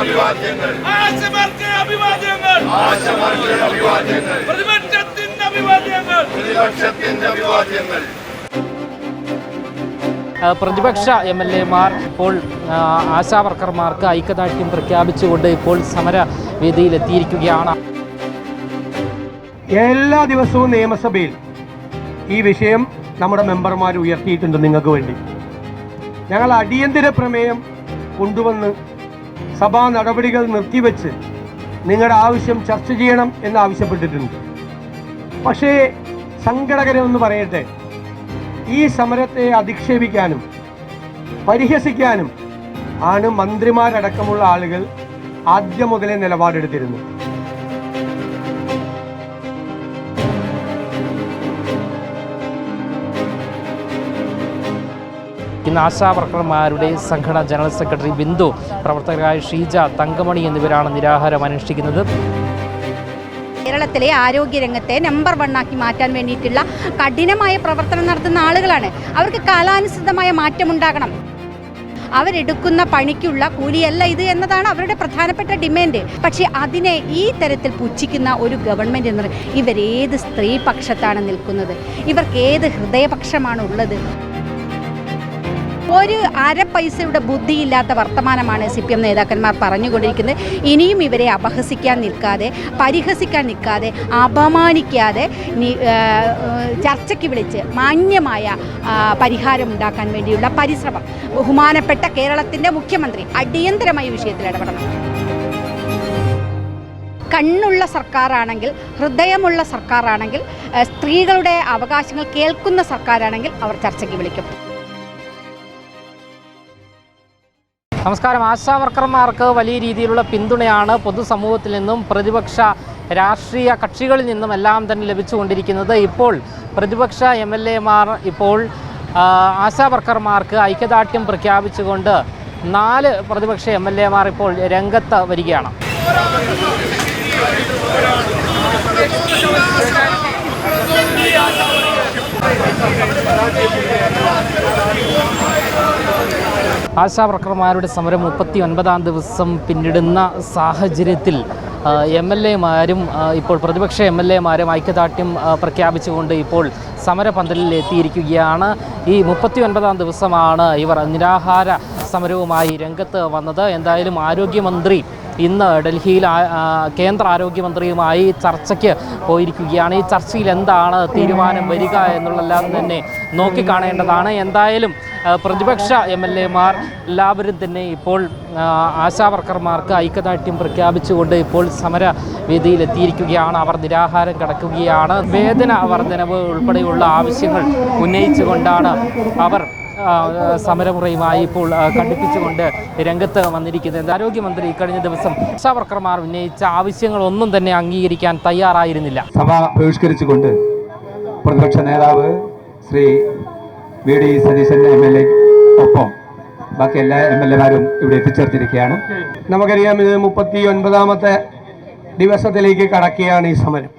അഭിവാദ്യങ്ങൾ. ആശമാർക്ക് അഭിവാദ്യങ്ങൾ. ആശമാർക്ക് അഭിവാദ്യങ്ങൾ. പ്രതിപക്ഷത്തിന്റെ അഭിവാദ്യങ്ങൾ. പ്രതിപക്ഷത്തിന്റെ അഭിവാദ്യങ്ങൾ. പ്രതിപക്ഷ എം എൽ എമാർ ഇപ്പോൾ ആശാവർക്കർമാർക്ക് ആശാ വർക്കർമാർക്ക് ഐക്യദാർഢ്യം പ്രഖ്യാപിച്ചുകൊണ്ട് ഇപ്പോൾ സമര വേദിയിലെത്തിയിരിക്കുകയാണ് എല്ലാ ദിവസവും നിയമസഭയിൽ ഈ വിഷയം നമ്മുടെ മെമ്പർമാർ ഉയർത്തിയിട്ടുണ്ട് നിങ്ങൾക്ക് വേണ്ടി. ഞങ്ങൾ അടിയന്തര പ്രമേയം കൊണ്ടുവന്ന് സഭാ നടപടികൾ നിർത്തിവെച്ച് നിങ്ങളുടെ ആവശ്യം ചർച്ച ചെയ്യണം എന്ന് ആവശ്യപ്പെട്ടിട്ടുണ്ട് പക്ഷേ സങ്കടകരമെന്ന് പറയട്ടെ. ഈ സമരത്തെ അധിക്ഷേപിക്കാനും പരിഹസിക്കാനും ആണ് മന്ത്രിമാരടക്കമുള്ള ആളുകൾ ആദ്യം മുതലേ നിലപാടെടുത്തിരുന്നത്. ഇന്ന് ആശാവർക്കർമാരുടെ സംഘടന ജനറൽ സെക്രട്ടറി ബിന്ദു പ്രവർത്തകരായ ഷീജ തങ്കമണി എന്നിവരാണ് നിരാഹാരം അനുഷ്ഠിക്കുന്നത്. കേരളത്തിലെ ആരോഗ്യരംഗത്തെ നമ്പർ വണ്ണാക്കി മാറ്റാൻ വേണ്ടിയിട്ടുള്ള കഠിനമായ പ്രവർത്തനം നടത്തുന്ന ആളുകളാണ്. അവർക്ക് കാലാനുസൃതമായ മാറ്റമുണ്ടാകണം. അവരെടുക്കുന്ന പണിക്കുള്ള കൂലിയല്ല ഇത് എന്നതാണ് അവരുടെ പ്രധാനപ്പെട്ട ഡിമാൻഡ്. പക്ഷേ അതിനെ ഈ തരത്തിൽ പുച്ഛിക്കുന്ന ഒരു ഗവൺമെന്റ് എന്ന് ഇവരേത് സ്ത്രീപക്ഷത്താണ് നിൽക്കുന്നത്. ഇവർക്ക് ഏത് ഹൃദയപക്ഷമാണ് ഉള്ളത് ഒരു അര പൈസയുടെ ബുദ്ധിയില്ലാത്ത വർത്തമാനമാണ് സി പി എം നേതാക്കന്മാർ പറഞ്ഞുകൊണ്ടിരിക്കുന്നത്. ഇനിയും ഇവരെ അപഹസിക്കാൻ നിൽക്കാതെ പരിഹസിക്കാൻ നിൽക്കാതെ അപമാനിക്കാതെ ചർച്ചയ്ക്ക് വിളിച്ച് മാന്യമായ പരിഹാരം ഉണ്ടാക്കാൻ വേണ്ടിയുള്ള പരിശ്രമം ബഹുമാനപ്പെട്ട കേരളത്തിന്റെ മുഖ്യമന്ത്രി അടിയന്തരമായി വിഷയത്തിൽ ഇടപെടണം. കണ്ണുള്ള സർക്കാരാണെങ്കിൽ ഹൃദയമുള്ള സർക്കാരാണെങ്കിൽ സ്ത്രീകളുടെ അവകാശങ്ങൾ കേൾക്കുന്ന സർക്കാരാണെങ്കിൽ അവർ ചർച്ചയ്ക്ക് വിളിക്കും. നമസ്കാരം. ആശാ വർക്കർമാർക്ക് വലിയ രീതിയിലുള്ള പിന്തുണയാണ് പൊതുസമൂഹത്തിൽ നിന്നും പ്രതിപക്ഷ രാഷ്ട്രീയ കക്ഷികളിൽ നിന്നും എല്ലാം തന്നെ ലഭിച്ചുകൊണ്ടിരിക്കുന്നത്. ഇപ്പോൾ പ്രതിപക്ഷ എം എൽ എമാർ ഇപ്പോൾ ആശാ വർക്കർമാർക്ക് ഐക്യദാർഢ്യം പ്രഖ്യാപിച്ചുകൊണ്ട് നാല് പ്രതിപക്ഷ എം എൽ എമാർ ഇപ്പോൾ രംഗത്ത് വരികയാണ്. ആശാ വർക്കർമാരുടെ സമരം മുപ്പത്തി ഒൻപതാം ദിവസം പിന്നിടുന്ന സാഹചര്യത്തിൽ എം എൽ എമാരും ഇപ്പോൾ പ്രതിപക്ഷ എം എൽ എമാരും ഐക്യദാർഢ്യം പ്രഖ്യാപിച്ചുകൊണ്ട് ഇപ്പോൾ സമരപന്തലിൽ എത്തിയിരിക്കുകയാണ്. ഈ മുപ്പത്തി ഒൻപതാം ദിവസമാണ് ഇവർ നിരാഹാര സമരവുമായി രംഗത്ത് വന്നത്. എന്തായാലും ആരോഗ്യമന്ത്രി ഇന്ന് ഡൽഹിയിൽ കേന്ദ്ര ആരോഗ്യമന്ത്രിയുമായി ചർച്ചയ്ക്ക് പോയിരിക്കുകയാണ്. ഈ ചർച്ചയിൽ എന്താണ് തീരുമാനം വരിക എന്നുള്ളതെല്ലാം തന്നെ നോക്കിക്കാണേണ്ടതാണ്. എന്തായാലും പ്രതിപക്ഷ എം എൽ എമാർ എല്ലാവരും തന്നെ ഇപ്പോൾ ആശാവർക്കർമാർക്ക് ഐക്യദാർഢ്യം പ്രഖ്യാപിച്ചുകൊണ്ട് ഇപ്പോൾ സമര വേദിയിലെത്തിയിരിക്കുകയാണ് അവർ നിരാഹാരം കിടക്കുകയാണ്. വേതന വർധനവ് ഉൾപ്പെടെയുള്ള ആവശ്യങ്ങൾ ഉന്നയിച്ചുകൊണ്ടാണ് അവർ സമരമുറയുമായി ഇപ്പോൾ കണ്ടിപ്പിച്ചുകൊണ്ട് രംഗത്ത് വന്നിരിക്കുന്നത്. ആരോഗ്യമന്ത്രി കഴിഞ്ഞ ദിവസം ആശാവർക്കർമാർ ഉന്നയിച്ച ആവശ്യങ്ങളൊന്നും തന്നെ അംഗീകരിക്കാൻ തയ്യാറായിരുന്നില്ല. സഭ ബഹിഷ്കരിച്ചുകൊണ്ട് പ്രതിപക്ഷ നേതാവ് Shri V D Satheesan M L A ഒപ്പം. ബാക്കി എല്ലാ എം എൽ എമാരും ഇവിടെ എത്തിച്ചേർത്തിരിക്കുകയാണ്. നമുക്കറിയാം ഇത് മുപ്പത്തി ഒൻപതാമത്തെ ദിവസത്തിലേക്ക് കടക്കുകയാണ് ഈ സമരം.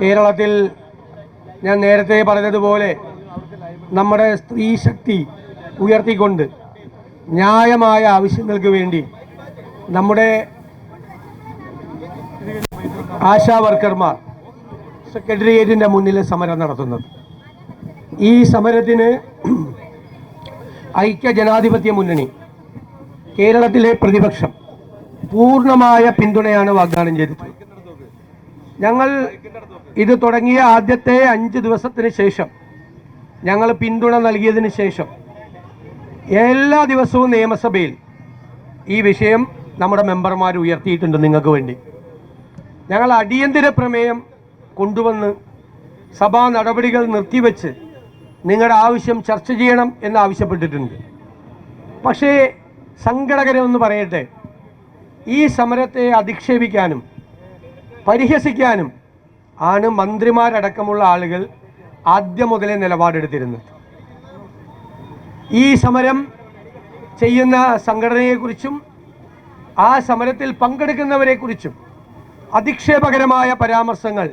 കേരളത്തിൽ ഞാൻ നേരത്തെ പറഞ്ഞതുപോലെ നമ്മുടെ സ്ത്രീ ശക്തി ഉയർത്തിക്കൊണ്ട് ന്യായമായ ആവശ്യങ്ങൾക്ക് വേണ്ടി നമ്മുടെ ആശാ വർക്കർമാർ സെക്രട്ടേറിയറ്റിന്റെ മുന്നിൽ സമരം നടത്തുന്നത്. ഈ സമരത്തിന് ഐക്യ ജനാധിപത്യ മുന്നണി കേരളത്തിലെ പ്രതിപക്ഷം പൂർണമായ പിന്തുണയാണ് വാഗ്ദാനം ചെയ്തിട്ടുള്ളത് ഞങ്ങൾ ഇത് തുടങ്ങിയ ആദ്യത്തെ അഞ്ച് ദിവസത്തിന് ശേഷം ഞങ്ങൾ പിന്തുണ നൽകിയതിന് ശേഷം എല്ലാ ദിവസവും നിയമസഭയിൽ ഈ വിഷയം നമ്മുടെ മെമ്പർമാർ ഉയർത്തിയിട്ടുണ്ട് നിങ്ങൾക്ക് വേണ്ടി. ഞങ്ങൾ അടിയന്തര പ്രമേയം കൊണ്ടുവന്ന് സഭാ നടപടികൾ നിർത്തിവെച്ച് നിങ്ങളുടെ ആവശ്യം ചർച്ച ചെയ്യണം എന്ന് ആവശ്യപ്പെട്ടിട്ടുണ്ട്. പക്ഷേ സങ്കടകരമെന്ന് പറയട്ടെ. ഈ സമരത്തെ അധിക്ഷേപിക്കാനും പരിഹസിക്കാനും ആണ് മന്ത്രിമാരടക്കമുള്ള ആളുകൾ ആദ്യം മുതലേ നിലപാടെടുത്തിരുന്നത്. ഈ സമരം ചെയ്യുന്ന സംഘടനയെക്കുറിച്ചും ആ സമരത്തിൽ പങ്കെടുക്കുന്നവരെക്കുറിച്ചും അധിക്ഷേപകരമായ പരാമർശങ്ങൾ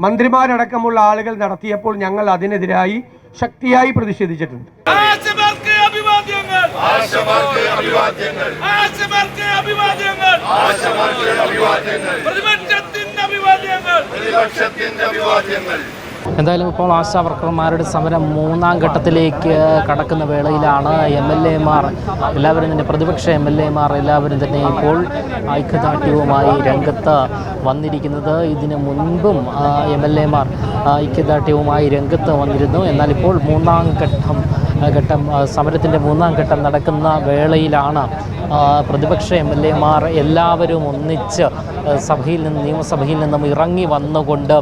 മന്ത്രിമാരടക്കമുള്ള ആളുകൾ നടത്തിയപ്പോൾ ഞങ്ങൾ അതിനെതിരായി ശക്തിയായി പ്രതിഷേധിച്ചിട്ടുണ്ട്. ആശമാർക്ക് അഭിവാദ്യങ്ങൾ. ആശമാർക്ക് അഭിവാദ്യങ്ങൾ. ആശമാർക്ക് അഭിവാദ്യങ്ങൾ. ആശമാർക്ക് അഭിവാദ്യങ്ങൾ. പ്രതിപക്ഷത്തിന്റെ അഭിവാദ്യങ്ങൾ. പ്രതിപക്ഷത്തിന്റെ അഭിവാദ്യങ്ങൾ. എന്തായാലും ഇപ്പോൾ ആശാ വർക്കർമാരുടെ സമരം മൂന്നാം ഘട്ടത്തിലേക്ക് കടക്കുന്ന വേളയിലാണ് എം എൽ എമാർ എല്ലാവരും തന്നെ പ്രതിപക്ഷ എം എൽ എമാർ എല്ലാവരും തന്നെ ഇപ്പോൾ ഐക്യദാർഢ്യവുമായി രംഗത്ത് വന്നിരിക്കുന്നത്. ഇതിനു മുൻപും എം എൽ എമാർ ഐക്യദാർഢ്യവുമായി രംഗത്ത് വന്നിരുന്നു. എന്നാൽ ഇപ്പോൾ മൂന്നാം ഘട്ടം ഘട്ടം സമരത്തിന്റെ മൂന്നാം ഘട്ടം നടക്കുന്ന വേളയിലാണ് പ്രതിപക്ഷ എം എൽ എമാർ എല്ലാവരും ഒന്നിച്ച് സഭയിൽ നിന്ന് നിയമസഭയിൽ നിന്നും ഇറങ്ങി വന്നുകൊണ്ട്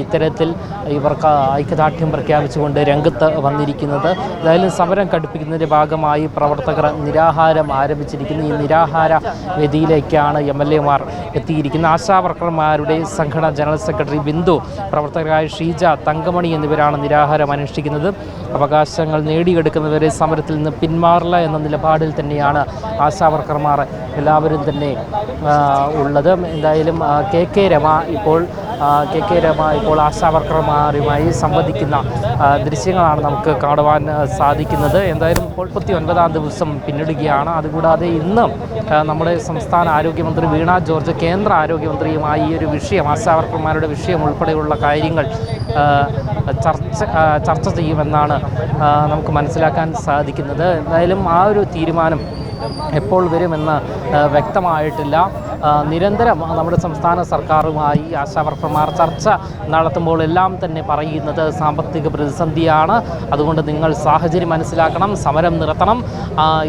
ഇത്തരത്തിൽ ഇവർക്ക് ഐക്യദാർഢ്യം പ്രഖ്യാപിച്ചുകൊണ്ട് രംഗത്ത് വന്നിരിക്കുന്നത്. എന്തായാലും സമരം കടുപ്പിക്കുന്നതിന്റെ ഭാഗമായി പ്രവർത്തകർ നിരാഹാരം ആരംഭിച്ചിരിക്കുന്നു. ഈ നിരാഹാര വേദിയിലേക്കാണ് എം എൽ എമാർ എത്തിയിരിക്കുന്നത്. ആശാവർക്കർമാരുടെ സംഘടന ജനറൽ സെക്രട്ടറി ബിന്ദു പ്രവർത്തകരായ ഷീജ തങ്കമണി എന്നിവരാണ് നിരാഹാരം അനുഷ്ഠിക്കുന്നത്. അവകാശങ്ങൾ നേടിയെടുക്കുന്നവരെ സമരത്തിൽ നിന്ന് പിന്മാറില്ല എന്ന നിലപാടിൽ തന്നെയാണ് ആശാവർക്കർമാർ എല്ലാവരും തന്നെ ഉള്ളത്. എന്തായാലും കെ കെ രമ ഇപ്പോൾ കെ കെ രമ ഇപ്പോൾ ആശാവർക്കർമാരുമായി സംവദിക്കുന്ന ദൃശ്യങ്ങളാണ് നമുക്ക് കാണുവാൻ സാധിക്കുന്നത്. എന്തായാലും മുപ്പത്തി ഒൻപതാം ദിവസം പിന്നിടുകയാണ്. അതുകൂടാതെ ഇന്ന് നമ്മുടെ സംസ്ഥാന ആരോഗ്യമന്ത്രി വീണ ജോർജ് കേന്ദ്ര ആരോഗ്യമന്ത്രിയുമായി ഈ ഒരു വിഷയം ആശാവർക്കർമാരുടെ വിഷയം ഉൾപ്പെടെയുള്ള കാര്യങ്ങൾ ചർച്ച ചർച്ച ചെയ്യുമെന്നാണ് നമുക്ക് മനസ്സിലാക്കാൻ സാധിക്കുന്നത്. എന്തായാലും ആ ഒരു തീരുമാനം എപ്പോൾ വരുമെന്ന് വ്യക്തമായിട്ടില്ല. നിരന്തരം നമ്മുടെ സംസ്ഥാന സർക്കാരുമായി ആശാവർക്കർമാർ ചർച്ച നടത്തുമ്പോൾ എല്ലാം തന്നെ പറയുന്നത് സാമ്പത്തിക പ്രതിസന്ധിയാണ്. അതുകൊണ്ട് നിങ്ങൾ സാഹചര്യം മനസ്സിലാക്കണം സമരം നിർത്തണം.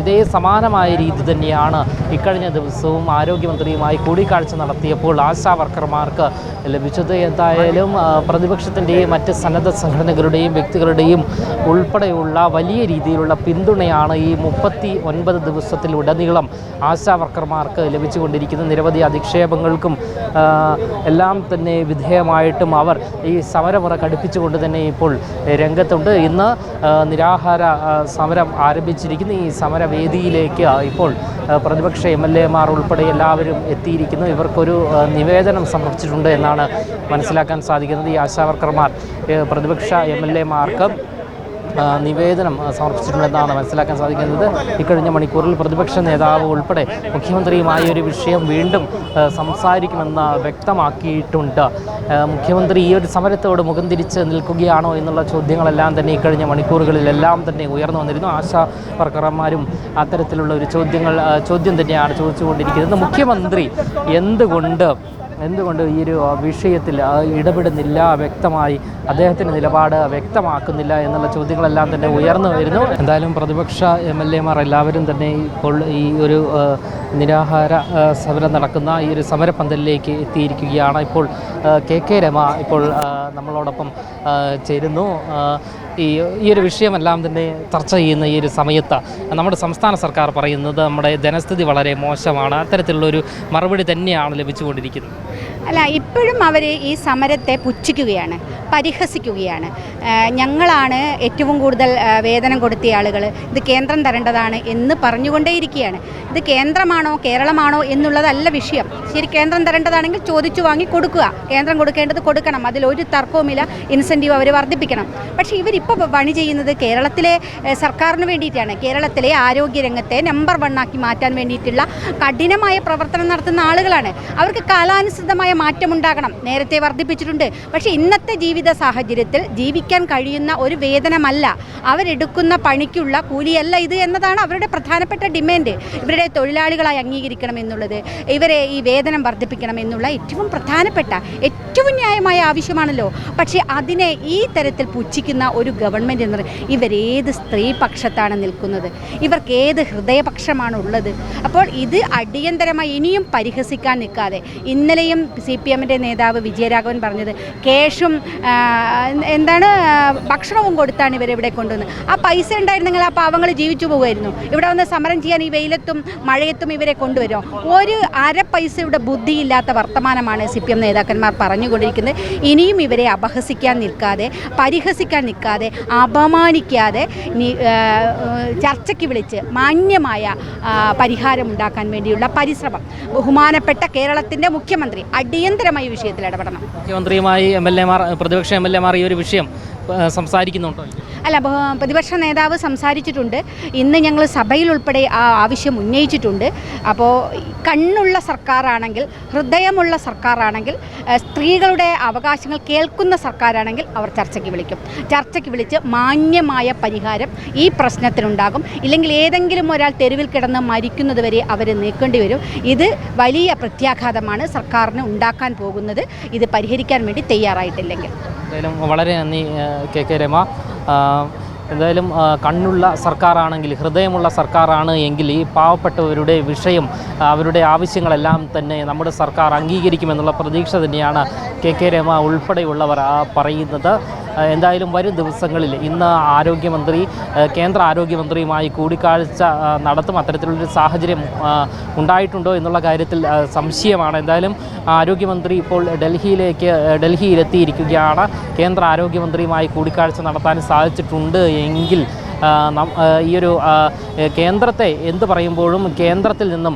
ഇതേ സമാനമായ രീതി തന്നെയാണ് ഇക്കഴിഞ്ഞ ദിവസവും ആരോഗ്യമന്ത്രിയുമായി കൂടിക്കാഴ്ച നടത്തിയപ്പോൾ ആശാവർക്കർമാർക്ക് ലഭിച്ചത് എന്തായാലും പ്രതിപക്ഷത്തിന്റെയും മറ്റ് സന്നദ്ധ സംഘടനകളുടെയും വ്യക്തികളുടെയും ഉൾപ്പെടെയുള്ള വലിയ രീതിയിലുള്ള പിന്തുണയാണ് ഈ മുപ്പത്തി ഒൻപത് ദിവസത്തിലുടനീളം ആശാ വർക്കർമാർക്ക് ലഭിച്ചുകൊണ്ടിരിക്കുന്ന നിരവധി അധിക്ഷേപങ്ങൾക്കും എല്ലാം തന്നെ വിധേയമായിട്ടും അവർ ഈ സമരമുറ കടുപ്പിച്ചുകൊണ്ട് തന്നെ ഇപ്പോൾ രംഗത്തുണ്ട്. ഇന്ന് നിരാഹാര സമരം ആരംഭിച്ചിരിക്കുന്ന. ഈ സമരവേദിയിലേക്ക് ഇപ്പോൾ പ്രതിപക്ഷ എം എൽ എമാർ ഉൾപ്പെടെ എല്ലാവരും എത്തിയിരിക്കുന്നു. ഇവർക്കൊരു നിവേദനം സമർപ്പിച്ചിട്ടുണ്ട് എന്നാണ് മനസ്സിലാക്കാൻ സാധിക്കുന്നത്. ഈ ആശാവർക്കർമാർ പ്രതിപക്ഷ എം എൽ എമാർക്ക് നിവേദനം സമർപ്പിച്ചിട്ടുണ്ടെന്നാണ് മനസ്സിലാക്കാൻ സാധിക്കുന്നത്. ഇക്കഴിഞ്ഞ മണിക്കൂറിൽ പ്രതിപക്ഷ നേതാവ് ഉൾപ്പെടെ മുഖ്യമന്ത്രിയുമായി ഒരു വിഷയം വീണ്ടും സംസാരിക്കുമെന്ന് വ്യക്തമാക്കിയിട്ടുണ്ട്. മുഖ്യമന്ത്രി ഈ ഒരു സമരത്തോട് മുഖം തിരിച്ച് നിൽക്കുകയാണോ എന്നുള്ള ചോദ്യങ്ങളെല്ലാം തന്നെ ഇക്കഴിഞ്ഞ മണിക്കൂറുകളിലെല്ലാം തന്നെ ഉയർന്നു വന്നിരുന്നു. ആശാ വർക്കർമാരും അത്തരത്തിലുള്ള ഒരു ചോദ്യങ്ങൾ ചോദ്യം തന്നെയാണ് ചോദിച്ചുകൊണ്ടിരിക്കുന്നത്. മുഖ്യമന്ത്രി എന്തുകൊണ്ട് എന്തുകൊണ്ട് ഈ ഒരു വിഷയത്തിൽ ഇടപെടുന്നില്ല വ്യക്തമായി അദ്ദേഹത്തിന്റെ നിലപാട് വ്യക്തമാക്കുന്നില്ല എന്നുള്ള ചോദ്യങ്ങളെല്ലാം തന്നെ ഉയർന്നു വരുന്നു. എന്തായാലും പ്രതിപക്ഷ എം എൽ എമാർ എല്ലാവരും തന്നെ ഇപ്പോൾ ഈ ഒരു നിരാഹാര സമരം നടക്കുന്ന ഈ ഒരു സമരപന്തലിലേക്ക് എത്തിയിരിക്കുകയാണ്. ഇപ്പോൾ കെ കെ രമ ഇപ്പോൾ നമ്മളോടൊപ്പം ചേരുന്നു. ഈ ഈ ഒരു വിഷയമെല്ലാം തന്നെ ചർച്ച ചെയ്യുന്ന ഈ ഒരു സമയത്ത് നമ്മുടെ സംസ്ഥാന സർക്കാർ പറയുന്നത് നമ്മുടെ ധനസ്ഥിതി വളരെ മോശമാണ്. അത്തരത്തിലുള്ളൊരു മറുപടി തന്നെയാണ് ലഭിച്ചുകൊണ്ടിരിക്കുന്നത്. അല്ല ഇപ്പോഴും അവർ ഈ സമരത്തെ പുച്ഛിക്കുകയാണ്. പരിഹസിക്കുകയാണ്. ഞങ്ങളാണ് ഏറ്റവും കൂടുതൽ വേതനം കൊടുത്തിയ ആളുകൾ ഇത് കേന്ദ്രം തരേണ്ടതാണ് എന്ന് പറഞ്ഞുകൊണ്ടേയിരിക്കുകയാണ്. ഇത് കേന്ദ്രമാണോ കേരളമാണോ എന്നുള്ളതല്ല വിഷയം. ശരി കേന്ദ്രം തരേണ്ടതാണെങ്കിൽ ചോദിച്ചു വാങ്ങി കൊടുക്കുക. കേന്ദ്രം കൊടുക്കേണ്ടത് കൊടുക്കണം. അതിലൊരു തർക്കവുമില്ല. ഇൻസെന്റീവ് അവർ വർദ്ധിപ്പിക്കണം. പക്ഷേ ഇവരിപ്പോൾ പണി ചെയ്യുന്നത് കേരളത്തിലെ സർക്കാരിന് വേണ്ടിയിട്ടാണ്. കേരളത്തിലെ ആരോഗ്യരംഗത്തെ നമ്പർ വണ്ണാക്കി മാറ്റാൻ വേണ്ടിയിട്ടുള്ള കഠിനമായ പ്രവർത്തനം നടത്തുന്ന ആളുകളാണ്. അവർക്ക് കാലാനുസൃതമായ മാറ്റമുണ്ടാകണം. നേരത്തെ വർദ്ധിപ്പിച്ചിട്ടുണ്ട്. പക്ഷേ ഇന്നത്തെ ജീവിത സാഹചര്യത്തിൽ ജീവിക്കാൻ കഴിയുന്ന ഒരു വേതനമല്ല. അവരെടുക്കുന്ന പണിക്കുള്ള കൂലിയല്ല ഇത് എന്നതാണ് അവരുടെ പ്രധാനപ്പെട്ട ഡിമാൻഡ്. ഇവരുടെ തൊഴിലാളികളായി അംഗീകരിക്കണം എന്നുള്ളത് ഇവരെ ഈ വേതനം വർദ്ധിപ്പിക്കണം എന്നുള്ള ഏറ്റവും പ്രധാനപ്പെട്ട ഏറ്റവും ന്യായമായ ആവശ്യമാണല്ലോ. പക്ഷേ അതിനെ ഈ തരത്തിൽ പുച്ഛിക്കുന്ന ഒരു ഗവൺമെന്റ് എന്ന് ഇവരേത് സ്ത്രീ പക്ഷത്താണ് നിൽക്കുന്നത്. ഇവർക്ക് ഏത് ഹൃദയപക്ഷമാണ് ഉള്ളത് അപ്പോൾ ഇത് അടിയന്തരമായി ഇനിയും പരിഹസിക്കാൻ നിൽക്കാതെ ഇന്നലെയും സി പി എമ്മിന്റെ നേതാവ് വിജയരാഘവൻ പറഞ്ഞത് കേഷും എന്താണ് ഭക്ഷണവും കൊടുത്താണ് ഇവരിവിടെ കൊണ്ടുവന്നത്. ആ പൈസ ഉണ്ടായിരുന്നെങ്കിൽ ആ പാവങ്ങൾ ജീവിച്ചു പോകുമായിരുന്നു. ഇവിടെ വന്ന് സമരം ചെയ്യാൻ ഈ വെയിലത്തും മഴയത്തും ഇവരെ കൊണ്ടുവരും ഒരു അര പൈസയുടെ ബുദ്ധിയില്ലാത്ത വർത്തമാനമാണ് സി പി എം നേതാക്കന്മാർ പറഞ്ഞുകൊണ്ടിരിക്കുന്നത്. ഇനിയും ഇവരെ അപഹസിക്കാൻ നിൽക്കാതെ പരിഹസിക്കാൻ നിൽക്കാതെ അപമാനിക്കാതെ ചർച്ചയ്ക്ക് വിളിച്ച് മാന്യമായ പരിഹാരം ഉണ്ടാക്കാൻ വേണ്ടിയുള്ള പരിശ്രമം. ബഹുമാനപ്പെട്ട കേരളത്തിന്റെ മുഖ്യമന്ത്രി അടിയന്തരമായി വിഷയത്തിൽ ഇടപെടണം. മുഖ്യമന്ത്രിയുമായി എം എൽ എമാർ പ്രതിപക്ഷ എം എൽ എമാർ ഈ ഒരു വിഷയം സംസാരിക്കുന്നുണ്ടോ? അല്ല പ്രതിപക്ഷ നേതാവ് സംസാരിച്ചിട്ടുണ്ട്. ഇന്ന് ഞങ്ങൾ സഭയിൽ ഉൾപ്പെടെ ആ ആവശ്യം ഉന്നയിച്ചിട്ടുണ്ട്. അപ്പോൾ കണ്ണുള്ള സർക്കാരാണെങ്കിൽ ഹൃദയമുള്ള സർക്കാരാണെങ്കിൽ സ്ത്രീകളുടെ അവകാശങ്ങൾ കേൾക്കുന്ന സർക്കാരാണെങ്കിൽ അവർ ചർച്ചയ്ക്ക് വിളിക്കും. ചർച്ചയ്ക്ക് വിളിച്ച് മാന്യമായ പരിഹാരം ഈ പ്രശ്നത്തിനുണ്ടാകും. ഇല്ലെങ്കിൽ ഏതെങ്കിലും ഒരാൾ തെരുവിൽ കിടന്ന് മരിക്കുന്നത് വരെ അവർ നീക്കേണ്ടി വരും. ഇത് വലിയ പ്രത്യാഘാതമാണ് സർക്കാരിന് ഉണ്ടാക്കാൻ പോകുന്നത്. ഇത് പരിഹരിക്കാൻ വേണ്ടി തയ്യാറായിട്ടില്ലെങ്കിൽ. എന്തായാലും വളരെ നന്ദി കെ കെ രമ. എന്തായാലും കണ്ണുള്ള സർക്കാരാണെങ്കിൽ ഹൃദയമുള്ള സർക്കാരാണ് എങ്കിൽ ഈ പാവപ്പെട്ടവരുടെ വിഷയം അവരുടെ ആവശ്യങ്ങളെല്ലാം തന്നെ നമ്മുടെ സർക്കാർ അംഗീകരിക്കുമെന്നുള്ള പ്രതീക്ഷ തന്നെയാണ് കെ കെ രമ ഉൾപ്പെടെയുള്ളവർ പറയുന്നത്. എന്തായാലും വരും ദിവസങ്ങളിൽ ഇന്ന് ആരോഗ്യമന്ത്രി കേന്ദ്ര ആരോഗ്യമന്ത്രിയുമായി കൂടിക്കാഴ്ച നടത്തും. അത്തരത്തിലുള്ളൊരു സാഹചര്യം ഉണ്ടായിട്ടുണ്ടോ എന്നുള്ള കാര്യത്തിൽ സംശയമാണ്. എന്തായാലും ആരോഗ്യമന്ത്രി ഇപ്പോൾ ഡൽഹിയിലേക്ക് ഡൽഹിയിലെത്തിയിരിക്കുകയാണ്. കേന്ദ്ര ആരോഗ്യമന്ത്രിയുമായി കൂടിക്കാഴ്ച നടത്താൻ സാധിച്ചിട്ടുണ്ട് എങ്കിൽ ഈ ഒരു കേന്ദ്രത്തെ എന്ത് പറയുമ്പോഴും കേന്ദ്രത്തിൽ നിന്നും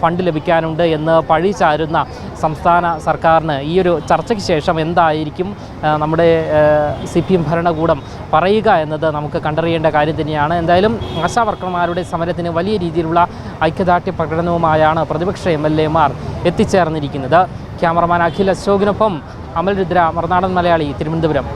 ഫണ്ട് ലഭിക്കാനുണ്ട് എന്ന് പഴി ചാരുന്ന സംസ്ഥാന സർക്കാരിന് ഈ ഒരു ചർച്ചയ്ക്ക് ശേഷം എന്തായിരിക്കും നമ്മുടെ സി പി എം ഭരണകൂടം പറയുക എന്നത് നമുക്ക് കണ്ടറിയേണ്ട കാര്യം തന്നെയാണ്. എന്തായാലും ആശാവർക്കർമാരുടെ സമരത്തിന് വലിയ രീതിയിലുള്ള ഐക്യദാർഢ്യ പ്രകടനവുമായാണ് പ്രതിപക്ഷ എം എൽ എമാർ എത്തിച്ചേർന്നിരിക്കുന്നത്. ക്യാമറമാൻ അഖിൽ അശോകിനൊപ്പം അമൽ രുദ്ര മറുനാടൻ മലയാളി തിരുവനന്തപുരം.